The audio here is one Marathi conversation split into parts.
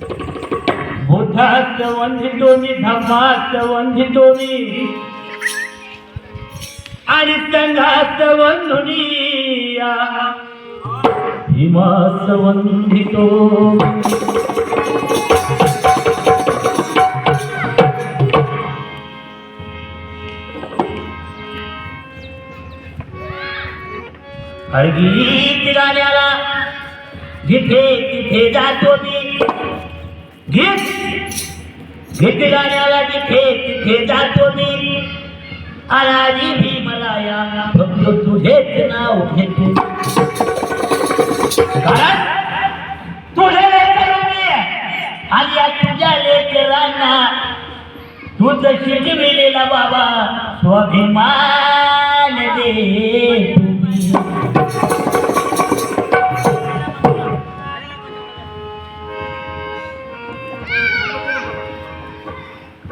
बुद्धात वंदितो मी धम्मात वंदितो मी आणि संघात वंदुनी भीमास वंदितो गाण्याला जिथे तिथे जातो मी घेत. गीत गाण्याला जिथे तिथे जातो मी अनाजी भी मला या फक्त तुझेच नाव घेतो. कारण तुझे लेकर मी आणि या तुझ्या लेकरांना तू तूच शिकविलेला बाबा स्वाभिमान दे तुम्ही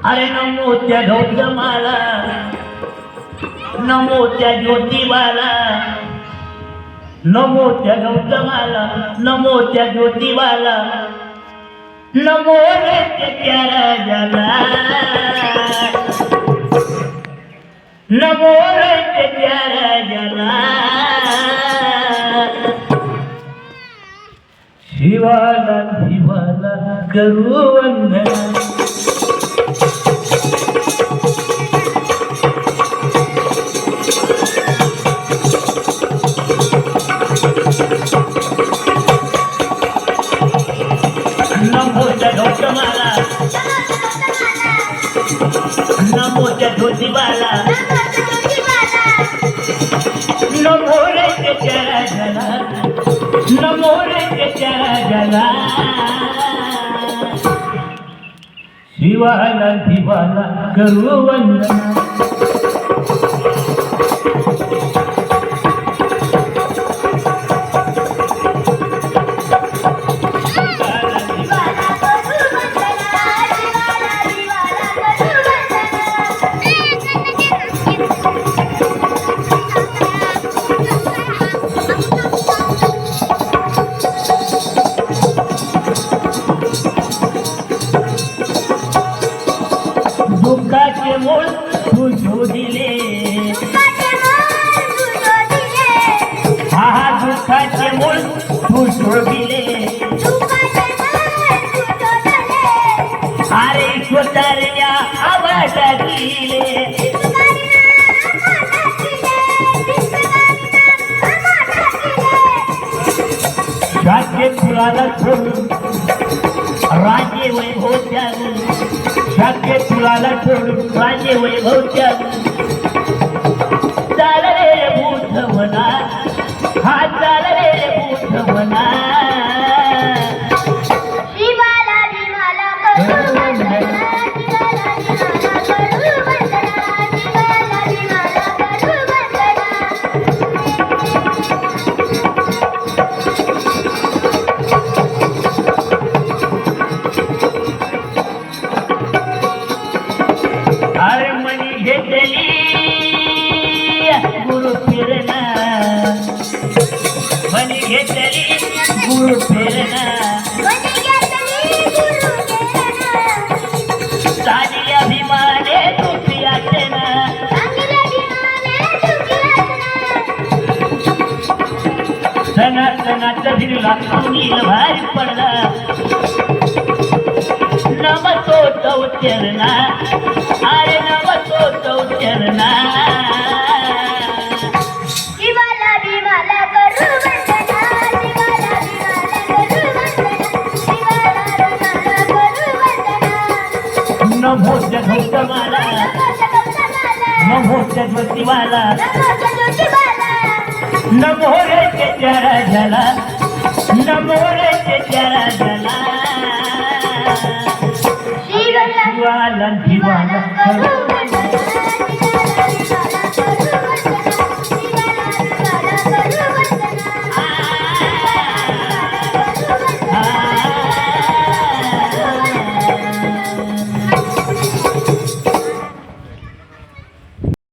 अरे नमो त्या धौतमाला नमो त्या ज्योतिबाला नमो त्या गौतमाला नमो त्या ज्योतिबाला नमो रे त्या राजाला. नमो रे त्या राजाला. शिवाला शिवाला करू वंदना. नमोच्या ज्योतिबाला नमो रे त्याच्या राजाला नमो रे त्याच्या राजाला शिवाला दिवाला करू वंदना. अरे स्वतःच्या आवाजा दिले. शाके फुलाला सोडून राजे वैभव त्यागून भाग्य तुला लटून माझे वैभवच्या चाल रे मूठ म्हणा हा चाल रे मूठ म्हणा गुरु साधी अभिमाने तुझी आचना सनातनात फिरला सुनील भारी पडला नमतो तो चरणा अरे नमतो तो चरणा नमो जगौतमाला नमो जगवतीवाला नमो रे त्याच्या राजाला नमो रे त्याच्या राजाला शिवाला. शिवाला